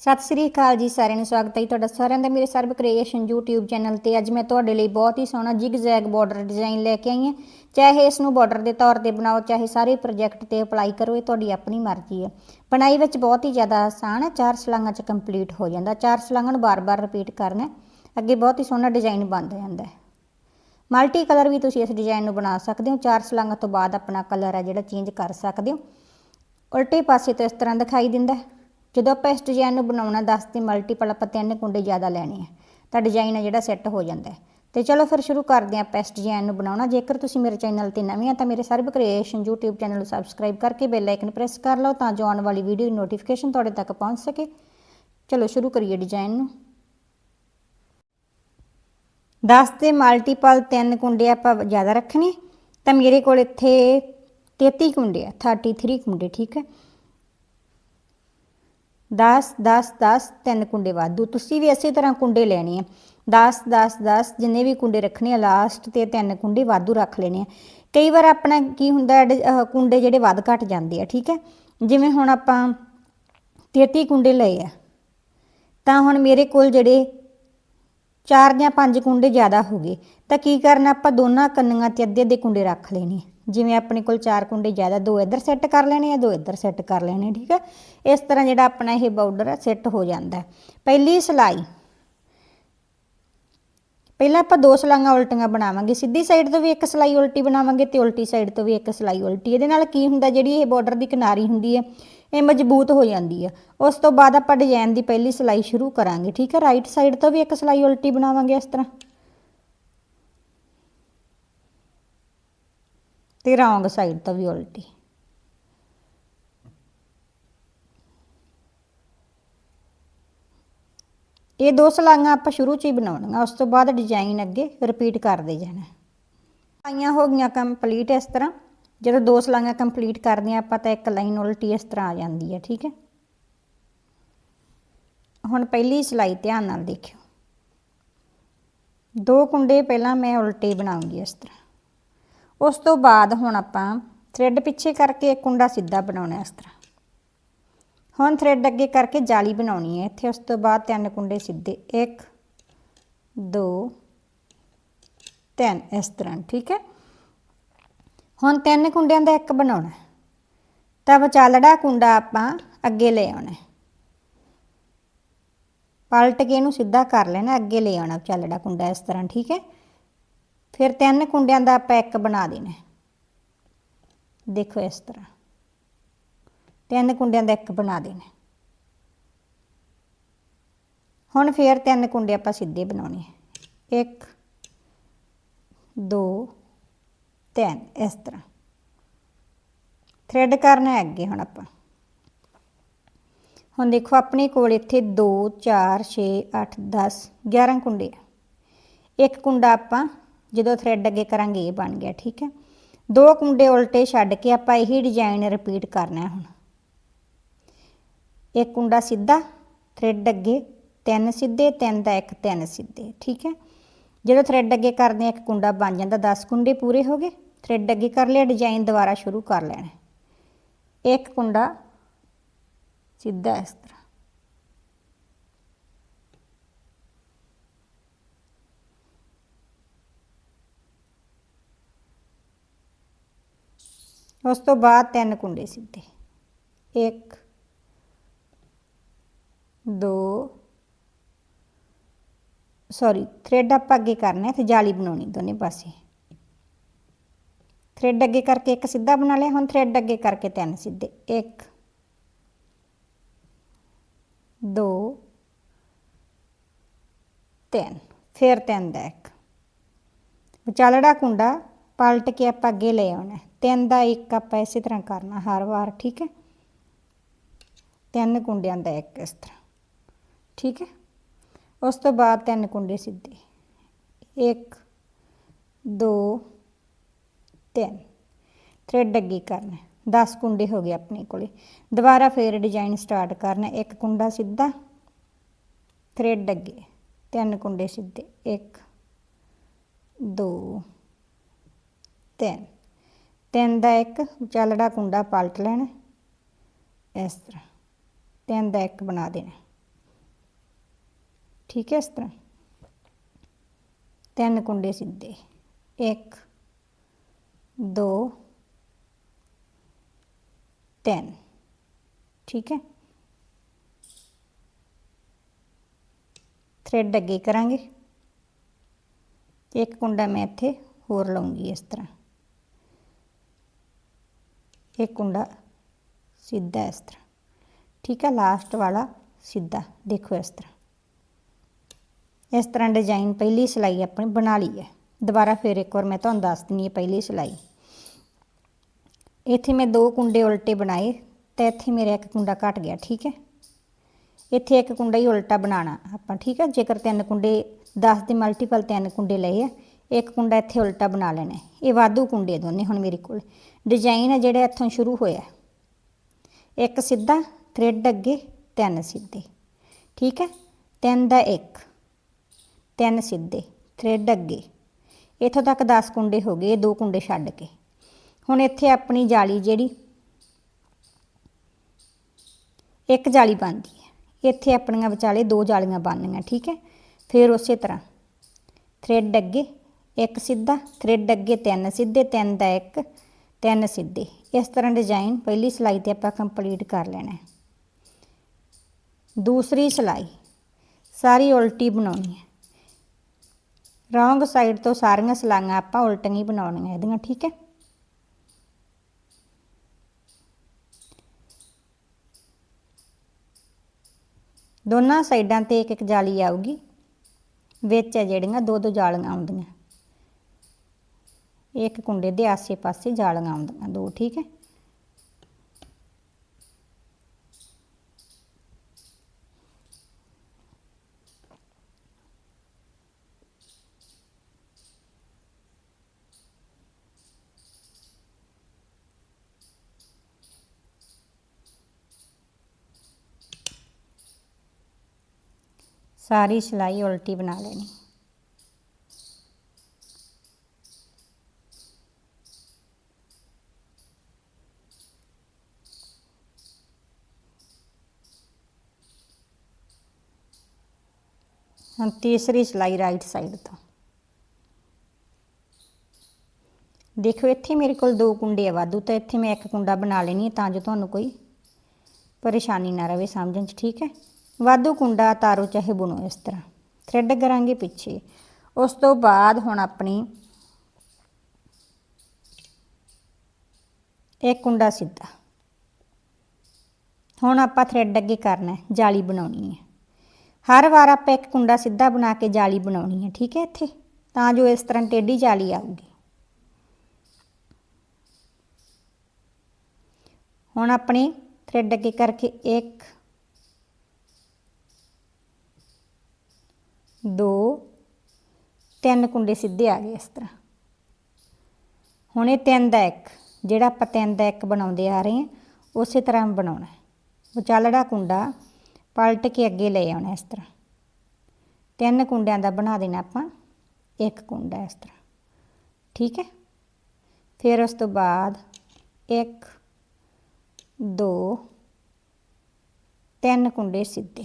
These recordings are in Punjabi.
ਸਤਿ ਸ੍ਰੀ ਅਕਾਲ ਜੀ ਸਾਰਿਆਂ ਨੂੰ, ਸਵਾਗਤ ਹੈ ਜੀ ਤੁਹਾਡਾ ਸਾਰਿਆਂ ਦਾ ਮੇਰੇ ਸਰਬ ਕ੍ਰੀਏਸ਼ਨ YouTube ਚੈਨਲ ਤੇ। ਅੱਜ ਮੈਂ ਤੁਹਾਡੇ ਲਈ ਬਹੁਤ ਹੀ ਸੋਹਣਾ ਜਿਗ ਜ਼ੈਗ ਬਾਰਡਰ ਡਿਜ਼ਾਈਨ ਲੈ ਕੇ ਆਈ ਹਾਂ। ਚਾਹੇ ਇਸ ਨੂੰ ਬਾਰਡਰ ਦੇ ਤੌਰ ਤੇ ਬਣਾਓ, ਚਾਹੇ ਸਾਰੇ ਪ੍ਰੋਜੈਕਟ ਤੇ ਅਪਲਾਈ ਕਰੋ, ਇਹ ਤੁਹਾਡੀ ਆਪਣੀ ਮਰਜ਼ੀ ਹੈ। ਬਣਾਈ ਵਿੱਚ ਬਹੁਤ ਹੀ ਜ਼ਿਆਦਾ ਆਸਾਨ ਹੈ, ਚਾਰ ਸਲਾਂਗਾਂ 'ਚ ਕੰਪਲੀਟ ਹੋ ਜਾਂਦਾ। ਚਾਰ ਸਲਾਂਗਾਂ ਨੂੰ ਬਾਰ-ਬਾਰ ਰਿਪੀਟ ਕਰਨਾ ਅੱਗੇ ਬਹੁਤ ਹੀ ਸੋਹਣਾ ਡਿਜ਼ਾਈਨ ਬਣ ਜਾਂਦਾ ਹੈ। ਮਲਟੀ ਕਲਰ ਵੀ ਤੁਸੀਂ ਇਸ ਡਿਜ਼ਾਈਨ ਨੂੰ ਬਣਾ ਸਕਦੇ ਹੋ। ਚਾਰ ਸਲਾਂਗਾਂ ਤੋਂ ਬਾਅਦ ਆਪਣਾ ਕਲਰ ਹੈ ਜਿਹੜਾ ਚੇਂਜ ਕਰ ਸਕਦੇ ਹੋ। ਉਲਟੇ ਪਾਸੇ ਤੋਂ ਇਸ ਤਰ੍ਹਾਂ ਦਿਖਾਈ ਦਿੰਦਾ ਹੈ। ਜਦੋਂ ਆਪਾਂ ਇਸ ਡਿਜ਼ਾਈਨ ਨੂੰ ਬਣਾਉਣਾ 10 ਤੇ ਮਲਟੀਪਲ ਆਪਾਂ ਤਿੰਨ ਕੁੰਡੇ ਜ਼ਿਆਦਾ ਲੈਣੇ ਆ, ਤਾਂ ਡਿਜ਼ਾਈਨ ਆ ਜਿਹੜਾ ਸੈੱਟ ਹੋ ਜਾਂਦਾ ਹੈ। ਤੇ ਚਲੋ ਫਿਰ ਸ਼ੁਰੂ ਕਰਦੇ ਹਾਂ ਆਪਾਂ ਇਸ ਡਿਜ਼ਾਈਨ ਨੂੰ ਬਣਾਉਣਾ। ਜੇਕਰ ਤੁਸੀਂ ਮੇਰੇ ਚੈਨਲ ਤੇ ਨਵੇਂ ਆ, ਤਾਂ ਮੇਰੇ ਸਰਬ ਕ੍ਰੀਏਸ਼ਨ YouTube ਚੈਨਲ ਨੂੰ ਸਬਸਕ੍ਰਾਈਬ ਕਰਕੇ ਬੈਲ ਆਈਕਨ ਪ੍ਰੈਸ ਕਰ ਲਓ, ਤਾਂ ਜੋ ਆਉਣ ਵਾਲੀ ਵੀਡੀਓ ਦੀ ਨੋਟੀਫਿਕੇਸ਼ਨ ਤੁਹਾਡੇ ਤੱਕ ਪਹੁੰਚ ਸਕੇ। ਚਲੋ ਸ਼ੁਰੂ ਕਰੀਏ ਡਿਜ਼ਾਈਨ ਨੂੰ। 10 ਦੇ ਮਲਟੀਪਲ ਤਿੰਨ ਕੁੰਡੇ ਆਪਾਂ ਜ਼ਿਆਦਾ ਰੱਖਣੇ, ਤਾਂ ਮੇਰੇ ਕੋਲ ਇੱਥੇ 33 ਕੁੰਡੇ ਆ 33 ਕੁੰਡੇ, ਠੀਕ ਹੈ? 10 10 10 ਤਿੰਨ ਕੁੰਡੇ ਵਾਧੂ। ਤੁਸੀਂ ਵੀ ਇਸੇ ਤਰ੍ਹਾਂ ਕੁੰਡੇ ਲੈਣੇ ਆ। 10 10 10 ਜਿੰਨੇ ਵੀ ਕੁੰਡੇ ਰੱਖਣੇ ਆ ਲਾਸਟ ਤੇ ਤਿੰਨ ਕੁੰਡੇ ਵਾਧੂ ਰੱਖ ਲੈਣੇ ਆ। ਕਈ ਵਾਰ ਆਪਣਾ ਕੀ ਹੁੰਦਾ ਕੁੰਡੇ ਜਿਹੜੇ ਵੱਧ ਘਟ ਜਾਂਦੇ ਆ, ਠੀਕ ਹੈ? ਜਿਵੇਂ ਹੁਣ ਆਪਾਂ 33 ਕੁੰਡੇ ਲਏ ਆ, ਤਾਂ ਹੁਣ ਮੇਰੇ ਕੋਲ ਜਿਹੜੇ ਚਾਰ ਜਾਂ ਪੰਜ ਕੁੰਡੇ ਜ਼ਿਆਦਾ ਹੋ ਗਏ, ਤਾਂ ਕੀ ਕਰਨਾ, ਆਪਾਂ ਦੋਨਾਂ ਕੰਨੀਆਂ ਤੇ ਅੱਧੇ ਅੱਧੇ ਕੁੰਡੇ ਰੱਖ ਲੈਣੇ ਜਿਵੇਂ ਆਪਣੇ ਕੋਲ ਚਾਰ ਕੁੰਡੇ ਜ਼ਿਆਦਾ, ਦੋ ਇੱਧਰ ਸੈੱਟ ਕਰ ਲੈਣੇ ਆ, ਦੋ ਇੱਧਰ ਸੈੱਟ ਕਰ ਲੈਣੇ, ਠੀਕ ਹੈ ਇਸ ਤਰ੍ਹਾਂ ਜਿਹੜਾ ਆਪਣਾ ਇਹ ਬਾਰਡਰ ਹੈ ਸੈੱਟ ਹੋ ਜਾਂਦਾ ਪਹਿਲੀ ਸਿਲਾਈ। ਪਹਿਲਾਂ ਆਪਾਂ ਦੋ ਸਲਾਈਆਂ ਉਲਟੀਆਂ ਬਣਾਵਾਂਗੇ। ਸਿੱਧੀ ਸਾਈਡ ਤੋਂ ਵੀ ਇੱਕ ਸਿਲਾਈ ਉਲਟੀ ਬਣਾਵਾਂਗੇ ਤੇ ਉਲਟੀ ਸਾਈਡ ਤੋਂ ਵੀ ਇੱਕ ਸਿਲਾਈ ਉਲਟੀ। ਇਹਦੇ ਨਾਲ ਕੀ ਹੁੰਦਾ, ਜਿਹੜੀ ਇਹ ਬਾਰਡਰ ਦੀ ਕਿਨਾਰੀ ਹੁੰਦੀ ਹੈ, ਇਹ ਮਜ਼ਬੂਤ ਹੋ ਜਾਂਦੀ ਹੈ। ਉਸ ਤੋਂ ਬਾਅਦ ਆਪਾਂ ਡਿਜ਼ਾਈਨ ਦੀ ਪਹਿਲੀ ਸਿਲਾਈ ਸ਼ੁਰੂ ਕਰਾਂਗੇ, ਠੀਕ ਹੈ ਰਾਈਟ ਸਾਈਡ ਤੋਂ ਵੀ ਇੱਕ ਸਿਲਾਈ ਉਲਟੀ ਬਣਾਵਾਂਗੇ ਇਸ ਤਰ੍ਹਾਂ। ਤੇ ਰੌਂਗ ਸਾਈਡ ਤੋਂ ਵੀ ਉਲਟੀ। ਇਹ ਦੋ ਸਲਾਈਆਂ ਆਪਾਂ ਸ਼ੁਰੂ ਚ ਹੀ ਬਣਾਉਣੀਆਂ, ਉਸ ਤੋਂ ਬਾਅਦ ਡਿਜ਼ਾਈਨ ਅੱਗੇ ਰਿਪੀਟ ਕਰਦੇ ਜਾਣਾ। ਸਲਾਈਆਂ ਹੋ ਗਈਆਂ ਕੰਪਲੀਟ ਇਸ ਤਰ੍ਹਾਂ, ਜਦੋਂ ਦੋ ਸਲਾਈਆਂ ਕੰਪਲੀਟ ਕਰਦੇ ਆ ਆਪਾਂ ਤਾਂ ਇੱਕ ਲਾਈਨ ਉਲਟੀ ਇਸ ਤਰ੍ਹਾਂ ਆ ਜਾਂਦੀ ਹੈ, ਠੀਕ ਹੈ? ਹੁਣ ਪਹਿਲੀ ਸਿਲਾਈ ਧਿਆਨ ਨਾਲ ਦੇਖਿਓ। ਦੋ ਕੁੰਡੇ ਪਹਿਲਾਂ ਮੈਂ ਉਲਟੇ ਬਣਾਉਂਗੀ ਇਸ ਤਰ੍ਹਾਂ। ਉਸ ਤੋਂ ਬਾਅਦ ਹੁਣ ਆਪਾਂ ਥ੍ਰੈਡ ਪਿੱਛੇ ਕਰਕੇ ਕੁੰਡਾ ਸਿੱਧਾ ਬਣਾਉਣਾ ਇਸ ਤਰ੍ਹਾਂ। ਹੁਣ ਥ੍ਰੈਡ ਅੱਗੇ ਕਰਕੇ ਜਾਲੀ ਬਣਾਉਣੀ ਹੈ। ਇੱਥੇ ਉਸ ਤੋਂ ਬਾਅਦ ਤਿੰਨ ਕੁੰਡੇ ਸਿੱਧੇ 1 2 3 ਇਸ ਤਰ੍ਹਾਂ, ਠੀਕ ਹੈ? ਹੁਣ ਤਿੰਨ ਕੁੰਡਿਆਂ ਦਾ ਇੱਕ ਬਣਾਉਣਾ ਤਾਂ ਵਿਚਾਲੜਾ ਕੁੰਡਾ ਆਪਾਂ ਅੱਗੇ ਲੈ ਆਉਣਾ ਪਲਟ ਕੇ ਇਹਨੂੰ ਸਿੱਧਾ ਕਰ ਲੈਣਾ, ਅੱਗੇ ਲੈ ਆਉਣਾ ਵਿਚਾਲੜਾ ਕੁੰਡਾ ਇਸ ਤਰ੍ਹਾਂ, ਠੀਕ ਹੈ? ਫਿਰ ਤਿੰਨ ਕੁੰਡਿਆਂ ਦਾ ਆਪਾਂ ਇੱਕ ਬਣਾ ਦੇਣਾ। ਦੇਖੋ ਇਸ ਤਰ੍ਹਾਂ। ਤਿੰਨ ਕੁੰਡਿਆਂ ਦਾ ਇੱਕ ਬਣਾ ਦੇਣਾ। ਹੁਣ ਫਿਰ ਤਿੰਨ ਕੁੰਡੇ ਆਪਾਂ ਸਿੱਧੇ ਬਣਾਉਣੇ ਹੈ 1 2 3 ਇਸ ਤਰ੍ਹਾਂ। ਥ੍ਰੈਡ ਕਰਨਾ ਹੈ ਅੱਗੇ ਹੁਣ ਆਪਾਂ। ਹੁਣ ਦੇਖੋ ਆਪਣੇ ਕੋਲ ਇੱਥੇ 2 4 6 8 10 11 ਕੁੰਡੇ ਆ। ਇੱਕ ਕੁੰਡਾ ਆਪਾਂ ਜਦੋਂ ਥਰੈਡ ਅੱਗੇ ਕਰਾਂਗੇ, ਇਹ ਬਣ ਗਿਆ, ਠੀਕ ਹੈ। ਦੋ ਕੁੰਡੇ ਉਲਟੇ ਛੱਡ ਕੇ ਆਪਾਂ ਇਹੀ ਡਿਜ਼ਾਈਨ ਰਿਪੀਟ ਕਰਨਾ ਹੁਣ। ਇੱਕ ਕੁੰਡਾ ਸਿੱਧਾ ਥ੍ਰੈਡ ਅੱਗੇ, ਤਿੰਨ ਸਿੱਧੇ, ਤਿੰਨ ਦਾ ਇੱਕ, ਤਿੰਨ ਸਿੱਧੇ, ਠੀਕ ਹੈ। ਜਦੋਂ ਥਰੈਡ ਅੱਗੇ ਕਰਦੇ ਆ ਇੱਕ ਕੁੰਡਾ ਬਣ ਜਾਂਦਾ 10 ਕੁੰਡੇ ਪੂਰੇ ਹੋ ਗਏ ਥਰੈਡ ਅੱਗੇ ਕਰ ਲਿਆ ਡਿਜ਼ਾਈਨ ਦੁਬਾਰਾ ਸ਼ੁਰੂ ਕਰ ਲੈਣਾ ਇੱਕ ਕੁੰਡਾ ਸਿੱਧਾ ਇਸ ਤਰ੍ਹਾਂ। ਉਸ ਤੋਂ ਬਾਅਦ ਤਿੰਨ ਕੁੰਡੇ ਸਿੱਧੇ। 1 2 ਸੌਰੀ ਥ੍ਰੈਡ ਆਪਾਂ ਅੱਗੇ ਕਰਨਾ ਹੈ ਤੇ ਜਾਲੀ ਬਣਾਉਣੀ ਦੋਨੇ ਪਾਸੇ। ਥ੍ਰੈਡ ਅੱਗੇ ਕਰਕੇ ਇੱਕ ਸਿੱਧਾ ਬਣਾ ਲਿਆ, ਹੁਣ ਥ੍ਰੈਡ ਅੱਗੇ ਕਰਕੇ ਤਿੰਨ ਸਿੱਧੇ। 1 2 3 ਫਿਰ ਤਿੰਨ ਦਾ ਇੱਕ। ਵਿਚਾਲੜਾ ਕੁੰਡਾ ਪਲਟ ਕੇ ਆਪਾਂ ਅੱਗੇ ਲੈ ਆਉਣਾ ਤਿੰਨ ਦਾ ਇੱਕ ਆਪਾਂ ਇਸੇ ਤਰ੍ਹਾਂ ਕਰਨਾ ਹਰ ਵਾਰ, ਠੀਕ ਹੈ? ਤਿੰਨ ਕੁੰਡਿਆਂ ਦਾ ਇੱਕ ਇਸ ਤਰ੍ਹਾਂ, ਠੀਕ ਹੈ? ਉਸ ਤੋਂ ਬਾਅਦ ਤਿੰਨ ਕੁੰਡੇ ਸਿੱਧੇ। 1 2 3 ਥ੍ਰੈਡ ਅੱਗੇ ਕਰਨਾ 10 ਕੁੰਡੇ ਹੋ ਗਏ ਆਪਣੇ ਕੋਲੇ। ਦੁਬਾਰਾ ਫੇਰ ਡਿਜ਼ਾਈਨ ਸਟਾਰਟ ਕਰਨਾ ਇੱਕ ਕੁੰਡਾ ਸਿੱਧਾ ਥ੍ਰੈਡ ਅੱਗੇ। ਤਿੰਨ ਕੁੰਡੇ ਸਿੱਧੇ। 1 2 3 ਤਿੰਨ ਦਾ ਇੱਕ ਵਿਚਾਲੜਾ ਕੁੰਡਾ ਪਲਟ ਲੈਣਾ ਇਸ ਤਰ੍ਹਾਂ ਤਿੰਨ ਦਾ ਇੱਕ ਬਣਾ ਦੇਣਾ ਠੀਕ ਹੈ ਇਸ ਤਰ੍ਹਾਂ ਤਿੰਨ ਕੁੰਡੇ ਸਿੱਧੇ 1 2 3 ਠੀਕ ਹੈ ਥ੍ਰੈਡ ਅੱਗੇ ਕਰਾਂਗੇ ਇੱਕ ਕੁੰਡਾ ਮੈਂ ਇੱਥੇ ਹੋਰ ਲਾਉਂਗੀ ਇਸ ਤਰ੍ਹਾਂ ਇੱਕ ਕੁੰਡਾ ਸਿੱਧਾ ਇਸ ਤਰ੍ਹਾਂ ਠੀਕ ਹੈ ਲਾਸਟ ਵਾਲਾ ਸਿੱਧਾ ਦੇਖੋ ਇਸ ਤਰ੍ਹਾਂ ਇਸ ਤਰ੍ਹਾਂ ਡਿਜ਼ਾਈਨ ਪਹਿਲੀ ਸਿਲਾਈ ਆਪਣੀ ਬਣਾ ਲਈ ਹੈ ਦੁਬਾਰਾ ਫਿਰ ਇੱਕ ਵਾਰ ਮੈਂ ਤੁਹਾਨੂੰ ਦੱਸ ਦਿੰਨੀ ਹੈ ਪਹਿਲੀ ਸਿਲਾਈ ਇੱਥੇ ਮੈਂ ਦੋ ਕੁੰਡੇ ਉਲਟੇ ਬਣਾਏ ਤੇ ਇੱਥੇ ਮੇਰਾ ਇੱਕ ਕੁੰਡਾ ਘਟ ਗਿਆ ਠੀਕ ਹੈ ਇੱਥੇ ਇੱਕ ਕੁੰਡਾ ਹੀ ਉਲਟਾ ਬਣਾਉਣਾ ਆਪਾਂ ਠੀਕ ਹੈ ਜੇਕਰ ਤਿੰਨ ਕੁੰਡੇ 10 ਦੇ ਮਲਟੀਪਲ ਤਿੰਨ ਕੁੰਡੇ ਲਏ ਆ ਇੱਕ ਕੁੰਡਾ ਇੱਥੇ ਉਲਟਾ ਬਣਾ ਲੈਣਾ ਇਹ ਵਾਧੂ ਕੁੰਡੇ ਦੋਨੇ ਹੁਣ ਮੇਰੇ ਕੋਲ। ਡਿਜ਼ਾਈਨ ਹੈ ਜਿਹੜਾ ਇੱਥੋਂ ਸ਼ੁਰੂ ਹੋਇਆ। ਇੱਕ ਸਿੱਧਾ ਥ੍ਰੈਡ ਅੱਗੇ, ਤਿੰਨ ਸਿੱਧੇ। ਠੀਕ ਹੈ? ਤਿੰਨ ਦਾ ਇੱਕ, ਤਿੰਨ ਸਿੱਧੇ ਥ੍ਰੈਡ ਅੱਗੇ। ਇੱਥੋਂ ਤੱਕ 10 ਕੁੰਡੇ ਹੋ ਗਏ ਦੋ ਕੁੰਡੇ ਛੱਡ ਕੇ। ਹੁਣ ਇੱਥੇ ਆਪਣੀ ਜਾਲੀ ਜਿਹੜੀ, ਇੱਕ ਜਾਲੀ ਬਣਦੀ ਹੈ। ਇੱਥੇ ਆਪਣੀਆਂ ਵਿਚਾਲੇ ਦੋ ਜਾਲੀਆਂ ਬਣਨੀਆਂ, ਠੀਕ ਹੈ? ਫਿਰ ਉਸੇ ਤਰ੍ਹਾਂ। ਥ੍ਰੈਡ ਅੱਗੇ ਇੱਕ ਸਿੱਧਾ ਥ੍ਰੈਡ ਅੱਗੇ ਤਿੰਨ, ਸਿੱਧੇ ਤਿੰਨ ਦਾ ਇੱਕ, ਤਿੰਨ ਸਿੱਧੇ। ਇਸ ਤਰ੍ਹਾਂ ਡਿਜ਼ਾਈਨ ਪਹਿਲੀ ਸਿਲਾਈ ਤੇ ਆਪਾਂ ਕੰਪਲੀਟ ਕਰ ਲੈਣਾ ਹੈ। ਦੂਸਰੀ ਸਿਲਾਈ, ਸਾਰੀ ਉਲਟੀ ਬਣਾਉਣੀ ਹੈ। ਰੌਂਗ ਸਾਈਡ ਤੋਂ ਸਾਰੀਆਂ ਸਲਾਈਆਂ ਆਪਾਂ ਉਲਟੀਆਂ ਹੀ ਬਣਾਉਣੀਆਂ ਇਹਦੀਆਂ, ਠੀਕ ਹੈ? ਦੋਨਾਂ ਸਾਈਡਾਂ ਤੇ ਇੱਕ ਇੱਕ ਜਾਲੀ ਆਊਗੀ। ਵਿੱਚ ਹੈ ਜਿਹੜੀਆਂ ਦੋ ਦੋ ਜਾਲੀਆਂ ਆਉਂਦੀਆਂ। ਇੱਕ ਕੁੰਡੇ ਦੇ ਆਸੇ-ਪਾਸੇ ਜਾਲੀਆਂ ਆਉਂਦੀਆਂ ਦੋ ਠੀਕ ਹੈ? ਸਾਰੀ ਸਿਲਾਈ ਉਲਟੀ ਬਣਾ ਲੈਣੀ। ਹੁਣ ਤੀਸਰੀ ਸਿਲਾਈ ਰਾਈਟ ਸਾਈਡ ਤੋਂ। ਦੇਖੋ ਇੱਥੇ ਮੇਰੇ ਕੋਲ ਦੋ ਕੁੰਡੇ ਆ ਵਾਧੂ, ਤਾਂ ਇੱਥੇ ਮੈਂ ਇੱਕ ਕੁੰਡਾ ਬਣਾ ਲੈਣੀ ਹੈ ਤਾਂ ਜੋ ਤੁਹਾਨੂੰ ਕੋਈ ਪਰੇਸ਼ਾਨੀ ਨਾ ਰਵੇ ਸਮਝਣ 'ਚ, ਠੀਕ ਹੈ? ਵਾਧੂ ਕੁੰਡਾ ਤਾਰੋ ਚਾਹੇ ਬੁਣੋ ਇਸ ਤਰ੍ਹਾਂ। ਥ੍ਰੈਡ ਕਰਾਂਗੇ ਪਿੱਛੇ। ਉਸ ਤੋਂ ਬਾਅਦ ਹੁਣ ਆਪਣੀ ਇੱਕ ਕੁੰਡਾ ਸਿੱਧਾ। ਹੁਣ ਆਪਾਂ ਥ੍ਰੈਡ ਅੱਗੇ ਕਰਨਾ ਜਾਲੀ ਬਣਾਉਣੀ ਹੈ। ਹਰ ਵਾਰ ਆਪਾਂ ਇੱਕ ਕੁੰਡਾ ਸਿੱਧਾ ਬਣਾ ਕੇ ਜਾਲੀ ਬਣਾਉਣੀ ਹੈ, ਠੀਕ ਹੈ ਇੱਥੇ? ਤਾਂ ਜੋ ਇਸ ਤਰ੍ਹਾਂ ਟੇਢੀ ਜਾਲੀ ਆਊਗੀ। ਹੁਣ ਆਪਣੇ ਥ੍ਰੈਡ ਅੱਗੇ ਕਰਕੇ ਇੱਕ, ਦੋ, ਤਿੰਨ ਕੁੰਡੇ ਸਿੱਧੇ ਆ ਗਏ ਇਸ ਤਰ੍ਹਾਂ। ਹੁਣ ਇਹ ਤਿੰਨ ਦਾ ਇੱਕ, ਜਿਹੜਾ ਆਪਾਂ ਤਿੰਨ ਦਾ ਇੱਕ ਬਣਾਉਂਦੇ ਆ ਰਹੇ ਹਾਂ, ਉਸੇ ਤਰ੍ਹਾਂ ਬਣਾਉਣਾ ਹੈ। ਵਿਚਾਲੜਾ ਕੁੰਡਾ ਪਲਟ ਕੇ ਅੱਗੇ ਲੈ ਆਉਣਾ ਇਸ ਤਰ੍ਹਾਂ। ਤਿੰਨ ਕੁੰਡਿਆਂ ਦਾ ਬਣਾ ਦੇਣਾ ਆਪਾਂ, ਇੱਕ ਕੁੰਡਾ ਇਸ ਤਰ੍ਹਾਂ। ਠੀਕ ਹੈ? ਫਿਰ ਉਸ ਤੋਂ ਬਾਅਦ ਇੱਕ, ਦੋ, ਤਿੰਨ ਕੁੰਡੇ ਸਿੱਧੇ।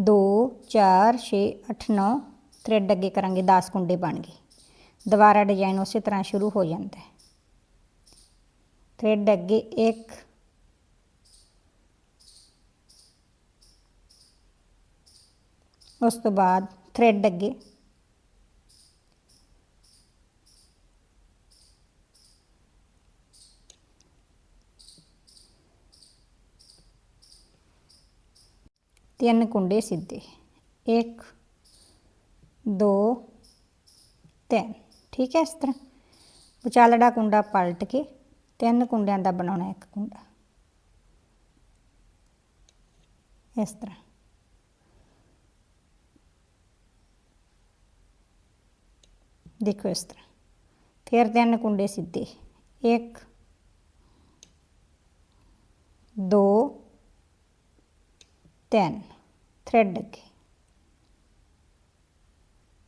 2 4 6 8 9 ਥ੍ਰੈਡ ਅੱਗੇ ਕਰਾਂਗੇ 10 ਕੁੰਡੇ ਬਣ ਗਏ। ਦੁਬਾਰਾ ਡਿਜ਼ਾਈਨ ਉਸੇ ਤਰ੍ਹਾਂ ਸ਼ੁਰੂ ਹੋ ਜਾਂਦਾ ਹੈ। ਥ੍ਰੈਡ ਅੱਗੇ 1 ਉਸ ਤੋਂ ਬਾਅਦ ਥ੍ਰੈਡ ਅੱਗੇ। ਤਿੰਨ ਕੁੰਡੇ ਸਿੱਧੇ। 1 2 3 ਠੀਕ ਹੈ ਇਸ ਤਰ੍ਹਾਂ। ਵਿਚਾਲੜਾ ਕੁੰਡਾ ਪਲਟ ਕੇ ਤਿੰਨ ਕੁੰਡਿਆਂ ਦਾ ਬਣਾਉਣਾ ਇੱਕ ਕੁੰਡਾ। ਇਸ ਤਰ੍ਹਾਂ। ਦੇਖੋ ਇਸ ਤਰ੍ਹਾਂ। ਫਿਰ ਤਿੰਨ ਕੁੰਡੇ ਸਿੱਧੇ। 1 2 ਤਿੰਨ। ਥ੍ਰੈਡ ਅੱਗੇ।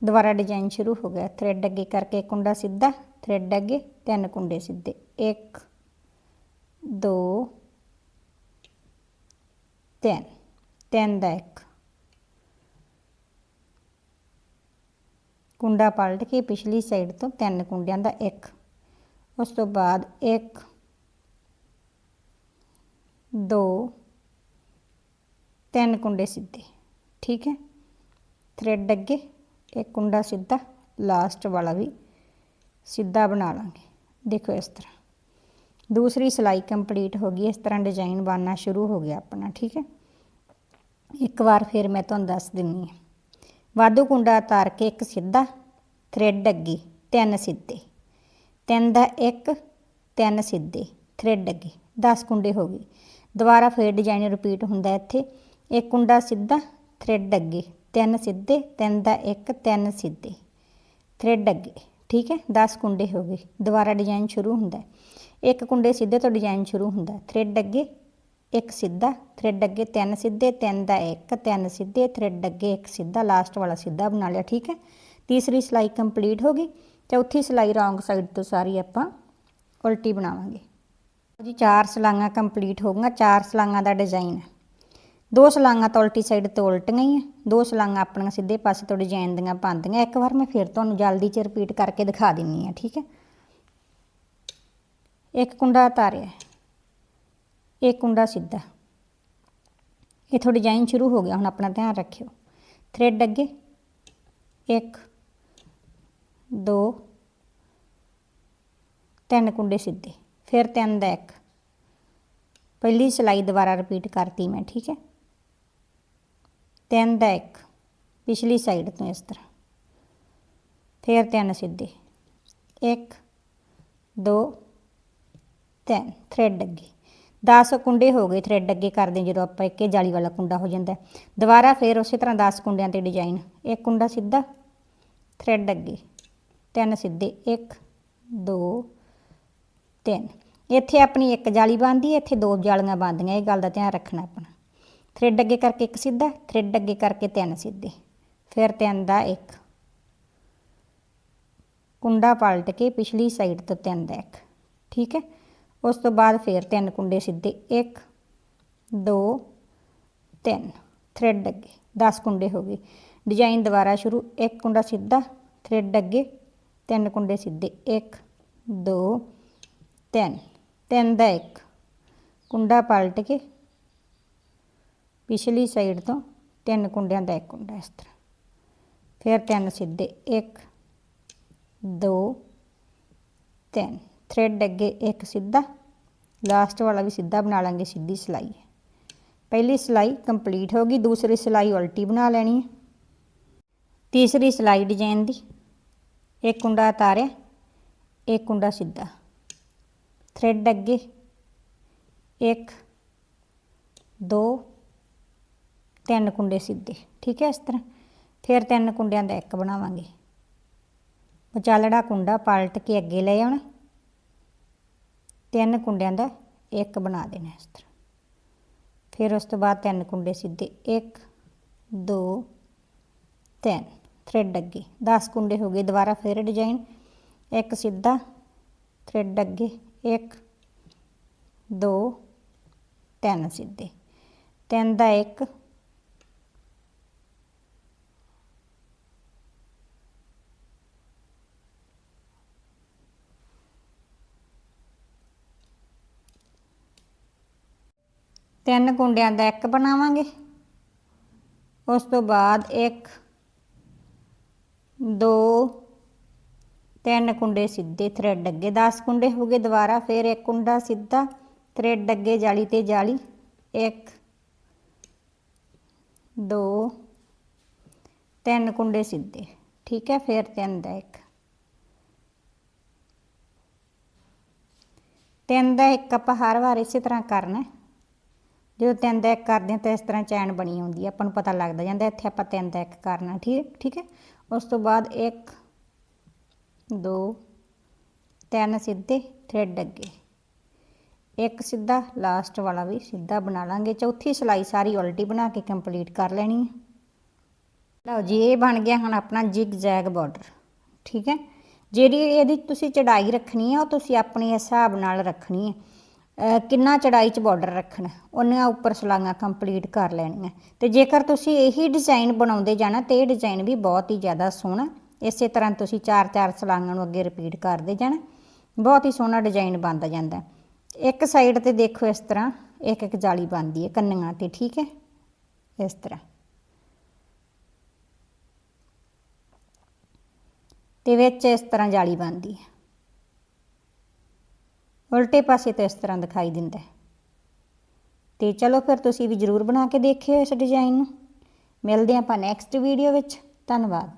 ਦੁਬਾਰਾ ਡਿਜ਼ਾਈਨ ਸ਼ੁਰੂ ਹੋ ਗਿਆ। ਥ੍ਰੈਡ ਅੱਗੇ ਕਰਕੇ ਕੁੰਡਾ ਸਿੱਧਾ ਥ੍ਰੈਡ ਅੱਗੇ ਤਿੰਨ ਕੁੰਡੇ ਸਿੱਧੇ। 1 2 3 ਤਿੰਨ ਦਾ ਇੱਕ। ਕੁੰਡਾ ਪਲਟ ਕੇ ਪਿਛਲੀ ਸਾਈਡ ਤੋਂ ਤਿੰਨ ਕੁੰਡਿਆਂ ਦਾ ਇੱਕ। ਉਸ ਤੋਂ ਬਾਅਦ ਇੱਕ, ਦੋ, ਤਿੰਨ ਕੁੰਡੇ ਸਿੱਧੇ, ਠੀਕ ਹੈ? ਥ੍ਰੈਡ ਅੱਗੇ, ਇੱਕ ਕੁੰਡਾ ਸਿੱਧਾ, ਲਾਸਟ ਵਾਲਾ ਵੀ ਸਿੱਧਾ ਬਣਾ ਲਾਂਗੇ। ਦੇਖੋ ਇਸ ਤਰ੍ਹਾਂ। ਦੂਸਰੀ ਸਿਲਾਈ ਕੰਪਲੀਟ ਹੋ ਗਈ, ਇਸ ਤਰ੍ਹਾਂ ਡਿਜ਼ਾਈਨ ਬਣਨਾ ਸ਼ੁਰੂ ਹੋ ਗਿਆ ਆਪਣਾ, ਠੀਕ ਹੈ? ਇੱਕ ਵਾਰ ਫਿਰ ਮੈਂ ਤੁਹਾਨੂੰ ਦੱਸ ਦਿੰਨੀ ਹਾਂ। ਵਾਧੂ ਕੁੰਡਾ ਤਾਰ ਕੇ ਇੱਕ ਸਿੱਧਾ ਥ੍ਰੈਡ ਅੱਗੇ, ਤਿੰਨ ਸਿੱਧੇ। ਤਿੰਨ ਦਾ ਇੱਕ, ਤਿੰਨ ਸਿੱਧੇ ਥ੍ਰੈਡ ਅੱਗੇ। 10 ਕੁੰਡੇ ਹੋ ਗਏ। ਦੁਬਾਰਾ ਫਿਰ ਡਿਜ਼ਾਈਨ ਰਿਪੀਟ ਹੁੰਦਾ ਇੱਥੇ। ਇੱਕ ਕੁੰਡਾ ਸਿੱਧਾ ਥ੍ਰੈਡ ਅੱਗੇ। ਤਿੰਨ ਸਿੱਧੇ, ਤਿੰਨ ਦਾ ਇੱਕ, ਤਿੰਨ ਸਿੱਧੇ। ਥ੍ਰੈਡ ਅੱਗੇ। ਠੀਕ ਹੈ? 10 ਕੁੰਡੇ ਹੋ ਗਏ। ਦੁਬਾਰਾ ਡਿਜ਼ਾਈਨ ਸ਼ੁਰੂ ਹੁੰਦਾ। ਇੱਕ ਕੁੰਡੇ ਸਿੱਧੇ ਤੋਂ ਡਿਜ਼ਾਈਨ ਸ਼ੁਰੂ ਹੁੰਦਾ। ਥ੍ਰੈਡ ਅੱਗੇ ਇੱਕ ਸਿੱਧਾ ਥ੍ਰੈਡ ਅੱਗੇ ਤਿੰਨ ਸਿੱਧੇ, ਤਿੰਨ ਦਾ ਇੱਕ, ਤਿੰਨ ਸਿੱਧੇ ਥ੍ਰੈਡ ਅੱਗੇ ਇੱਕ ਸਿੱਧਾ ਲਾਸਟ ਵਾਲਾ ਸਿੱਧਾ ਬਣਾ ਲਿਆ, ਠੀਕ ਹੈ? ਤੀਸਰੀ ਸਿਲਾਈ ਕੰਪਲੀਟ ਹੋ ਗਈ। ਚੌਥੀ ਸਿਲਾਈ ਰੌਂਗ ਸਾਈਡ ਤੋਂ ਸਾਰੀ ਆਪਾਂ ਉਲਟੀ ਬਣਾਵਾਂਗੇ। ਜੀ, ਚਾਰ ਸਲਾਈਆਂ ਕੰਪਲੀਟ ਹੋ ਗਈਆਂ। ਚਾਰ ਸਲਾਈਆਂ ਦਾ ਡਿਜ਼ਾਈਨ ਹੈ। ਦੋ ਸਲਾਈਆਂ ਤਾਂ ਉਲਟੀ ਸਾਈਡ ਤੋਂ ਉਲਟੀਆਂ ਹੀ ਆ ਦੋ ਸਲਾਈਆਂ ਆਪਣੀਆਂ ਸਿੱਧੇ ਪਾਸੇ ਤੋਂ ਡਿਜ਼ਾਈਨ ਦੀਆਂ ਪਾਉਂਦੀਆਂ। ਇੱਕ ਵਾਰ ਮੈਂ ਫਿਰ ਤੁਹਾਨੂੰ ਜਲਦੀ ਚ ਰਿਪੀਟ ਕਰਕੇ ਦਿਖਾ ਦਿੰਨੀ ਆ ਠੀਕ ਹੈ? ਇੱਕ ਕੁੰਡਾ ਤਾਰਿਆ ਇੱਕ ਕੁੰਡਾ ਸਿੱਧਾ। ਇਥੋਂ ਡਿਜ਼ਾਈਨ ਸ਼ੁਰੂ ਹੋ ਗਿਆ, ਹੁਣ ਆਪਣਾ ਧਿਆਨ ਰੱਖਿਓ। ਥ੍ਰੈਡ ਅੱਗੇ। ਇੱਕ, ਦੋ, ਤਿੰਨ ਕੁੰਡੇ ਸਿੱਧੇ। ਫਿਰ ਤਿੰਨ ਦਾ ਇੱਕ। ਪਹਿਲੀ ਸਿਲਾਈ ਦੁਬਾਰਾ ਰਿਪੀਟ ਕਰਤੀ ਮੈਂ, ਠੀਕ ਹੈ? ਤਿੰਨ ਦਾ ਇੱਕ। ਪਿਛਲੀ ਸਾਈਡ ਤੋਂ ਇਸ ਤਰ੍ਹਾਂ। ਫਿਰ ਤਿੰਨ ਸਿੱਧੇ। ਇੱਕ, ਦੋ, ਤਿੰਨ। ਥ੍ਰੈਡ ਅੱਗੇ। 10 ਕੁੰਡੇ ਹੋ ਗਏ ਥ੍ਰੈਡ ਅੱਗੇ ਕਰਦੇ ਜਦੋਂ ਆਪਾਂ ਇੱਕੇ ਜਾਲੀ ਵਾਲਾ ਕੁੰਡਾ ਹੋ ਜਾਂਦਾ ਹੈ। ਦੁਬਾਰਾ ਫਿਰ ਉਸੇ ਤਰ੍ਹਾਂ 10 ਕੁੰਡਿਆਂ ਤੇ ਡਿਜ਼ਾਈਨ ਇੱਕ ਕੁੰਡਾ ਸਿੱਧਾ ਥ੍ਰੈਡ ਅੱਗੇ। ਤਿੰਨ ਸਿੱਧੇ। 1 2 3 ਇੱਥੇ ਆਪਣੀ ਇੱਕ ਜਾਲੀ ਬਣਦੀ ਹੈ, ਇੱਥੇ ਦੋ ਜਾਲੀਆਂ ਬਣਦੀਆਂ ਇਹ ਗੱਲ ਦਾ ਧਿਆਨ ਰੱਖਣਾ ਆਪਣਾ। ਥ੍ਰੈਡ ਅੱਗੇ ਕਰਕੇ ਇੱਕ ਸਿੱਧਾ ਥ੍ਰੈਡ ਅੱਗੇ ਕਰਕੇ ਤਿੰਨ ਸਿੱਧੇ। ਫਿਰ ਤਿੰਨ ਦਾ ਇੱਕ। ਕੁੰਡਾ ਪਲਟ ਕੇ ਪਿਛਲੀ ਸਾਈਡ ਤੋਂ ਤਿੰਨ ਦਾ ਇੱਕ। ਠੀਕ ਹੈ? ਉਸ ਤੋਂ ਬਾਅਦ ਫਿਰ ਤਿੰਨ ਕੁੰਡੇ ਸਿੱਧੇ 1 2 3 ਥ੍ਰੈਡ ਅੱਗੇ 10 ਕੁੰਡੇ ਹੋ ਗਏ। ਡਿਜ਼ਾਈਨ ਦੁਬਾਰਾ ਸ਼ੁਰੂ, ਇੱਕ ਕੁੰਡਾ ਸਿੱਧਾ ਥ੍ਰੈਡ ਅੱਗੇ, ਤਿੰਨ ਕੁੰਡੇ ਸਿੱਧੇ 1 2 3 ਤਿੰਨ ਦਾ ਇੱਕ। ਕੁੰਡਾ ਪਲਟ ਕੇ ਪਿਛਲੀ ਸਾਈਡ ਤੋਂ ਤਿੰਨ ਕੁੰਡਿਆਂ ਦਾ ਇੱਕ ਕੁੰਡਾ ਇਸ ਤਰ੍ਹਾਂ। ਫਿਰ ਤਿੰਨ ਸਿੱਧੇ 1 2 3 ਥ੍ਰੈਡ ਅੱਗੇ ਇੱਕ ਸਿੱਧਾ ਲਾਸਟ ਵਾਲਾ ਵੀ ਸਿੱਧਾ ਬਣਾ ਲਾਂਗੇ, ਸਿੱਧੀ ਸਿਲਾਈ। ਪਹਿਲੀ ਸਿਲਾਈ ਕੰਪਲੀਟ ਹੋ ਗਈ, ਦੂਸਰੀ ਸਿਲਾਈ ਉਲਟੀ ਬਣਾ ਲੈਣੀ ਹੈ। ਤੀਸਰੀ ਸਿਲਾਈ ਡਿਜ਼ਾਈਨ ਦੀ, ਇੱਕ ਕੁੰਡਾ ਤਾਰਿਆ ਇੱਕ ਕੁੰਡਾ ਸਿੱਧਾ। ਥ੍ਰੈਡ ਅੱਗੇ ਇੱਕ, ਦੋ, ਤਿੰਨ ਕੁੰਡੇ ਸਿੱਧੇ, ਠੀਕ ਹੈ ਇਸ ਤਰ੍ਹਾਂ। ਫਿਰ ਤਿੰਨ ਕੁੰਡਿਆਂ ਦਾ ਇੱਕ ਬਣਾਵਾਂਗੇ। ਵਿਚਾਲੜਾ ਕੁੰਡਾ ਪਲਟ ਕੇ ਅੱਗੇ ਲੈ ਆਉਣਾ। ਤਿੰਨ ਕੁੰਡਿਆਂ ਦਾ ਇੱਕ ਬਣਾ ਦੇਣਾ ਇਸ ਤਰ੍ਹਾਂ। ਫਿਰ ਉਸ ਤੋਂ ਬਾਅਦ ਤਿੰਨ ਕੁੰਡੇ ਸਿੱਧੇ 1 2 3 ਥ੍ਰੈਡ ਅੱਗੇ। 10 ਕੁੰਡੇ ਹੋ ਗਏ, ਦੁਬਾਰਾ ਫਿਰ ਡਿਜ਼ਾਈਨ ਇੱਕ ਸਿੱਧਾ ਥ੍ਰੈਡ ਅੱਗੇ 1 2 ਤਿੰਨ ਸਿੱਧੇ। ਤਿੰਨ ਦਾ ਇੱਕ ਤਿੰਨ ਕੁੰਡਿਆਂ ਦਾ ਇੱਕ ਬਣਾਵਾਂਗੇ ਉਸ ਤੋਂ ਬਾਅਦ ਇੱਕ, ਦੋ, ਤਿੰਨ ਕੁੰਡੇ ਸਿੱਧੇ ਥ੍ਰੈਡ ਅੱਗੇ 10 ਕੁੰਡੇ ਹੋ ਗਏ ਦੁਬਾਰਾ, ਫਿਰ ਇੱਕ ਕੁੰਡਾ ਸਿੱਧਾ ਥ੍ਰੈਡ ਅੱਗੇ ਜਾਲੀ ਤੇ ਜਾਲੀ, ਇੱਕ, ਦੋ, ਤਿੰਨ ਕੁੰਡੇ ਸਿੱਧੇ, ਠੀਕ ਹੈ, ਫਿਰ ਤਿੰਨ ਦਾ ਇੱਕ ਤਿੰਨ ਦਾ ਇੱਕ ਆਪਾਂ ਹਰ ਵਾਰ ਇਸੇ ਤਰ੍ਹਾਂ ਕਰਨਾ ਹੈ। ਜਦੋਂ ਤਿੰਨ ਦਾ ਇੱਕ ਕਰਦੇ ਹਾਂ ਤਾਂ ਇਸ ਤਰ੍ਹਾਂ ਚੈਨ ਬਣੀ ਹੁੰਦੀ ਹੈ, ਆਪਾਂ ਨੂੰ ਪਤਾ ਲੱਗਦਾ ਜਾਂਦਾ ਇੱਥੇ ਆਪਾਂ ਤਿੰਨ ਦਾ ਇੱਕ ਕਰਨਾ, ਠੀਕ ਠੀਕ ਹੈ? ਉਸ ਤੋਂ ਬਾਅਦ ਇੱਕ, ਦੋ, ਤਿੰਨ ਸਿੱਧੇ, ਥ੍ਰੈਡ ਅੱਗੇ। ਇੱਕ ਸਿੱਧਾ ਲਾਸਟ ਵਾਲਾ ਵੀ ਸਿੱਧਾ ਬਣਾ ਲਾਂਗੇ। ਚੌਥੀ ਸਿਲਾਈ ਸਾਰੀ ਉਲਟੀ ਬਣਾ ਕੇ ਕੰਪਲੀਟ ਕਰ ਲੈਣੀ ਹੈ। ਲਓ ਜੀ, ਇਹ ਬਣ ਗਿਆ ਹੁਣ ਆਪਣਾ ਜਿਗ ਜੈਗ ਬਾਰਡਰ ਠੀਕ ਹੈ? ਜਿਹੜੀ ਇਹਦੀ ਤੁਸੀਂ ਚੜਾਈ ਰੱਖਣੀ ਹੈ, ਉਹ ਤੁਸੀਂ ਆਪਣੇ ਹਿਸਾਬ ਨਾਲ ਰੱਖਣੀ ਹੈ। ਕਿੰਨਾ ਚੜਾਈ 'ਚ ਬਾਰਡਰ ਰੱਖਣਾ, ਉਹਨਾਂ ਉੱਪਰ ਸਲਾਈਆਂ ਕੰਪਲੀਟ ਕਰ ਲੈਣੀਆਂ। ਤੇ ਜੇਕਰ ਤੁਸੀਂ ਇਹੀ ਡਿਜ਼ਾਈਨ ਬਣਾਉਂਦੇ ਜਾਣਾ, ਤੇ ਇਹ ਡਿਜ਼ਾਈਨ ਵੀ ਬਹੁਤ ਹੀ ਜ਼ਿਆਦਾ ਸੋਹਣਾ। ਇਸੇ ਤਰ੍ਹਾਂ ਤੁਸੀਂ ਚਾਰ ਚਾਰ ਸਲਾਈਆਂ ਨੂੰ ਅੱਗੇ ਰਿਪੀਟ ਕਰਦੇ ਜਾਣਾ, ਬਹੁਤ ਹੀ ਸੋਹਣਾ ਡਿਜ਼ਾਈਨ ਬਣਦਾ ਜਾਂਦਾ। ਇੱਕ ਸਾਈਡ ਤੇ ਦੇਖੋ ਇਸ ਤਰ੍ਹਾਂ, ਇੱਕ ਇੱਕ ਜਾਲੀ ਬਣਦੀ ਹੈ ਕੰਨੀਆਂ ਤੇ, ਠੀਕ ਹੈ? ਇਸ ਤਰ੍ਹਾਂ। ਤੇ ਵਿੱਚ ਇਸ ਤਰ੍ਹਾਂ ਜਾਲੀ ਬਣਦੀ ਹੈ। ਉਲਟੇ ਪਾਸੇ ਤੋਂ ਇਸ ਤਰ੍ਹਾਂ ਦਿਖਾਈ ਦਿੰਦਾ ਹੈ। ਤੇ ਚਲੋ ਫਿਰ ਤੁਸੀਂ ਵੀ ਜਰੂਰ ਬਣਾ ਕੇ ਦੇਖਿਓ ਇਸ ਡਿਜ਼ਾਈਨ ਨੂੰ। ਮਿਲਦੇ ਹਾਂ ਆਪਾਂ ਨੈਕਸਟ ਵੀਡੀਓ ਵਿੱਚ। ਧੰਨਵਾਦ।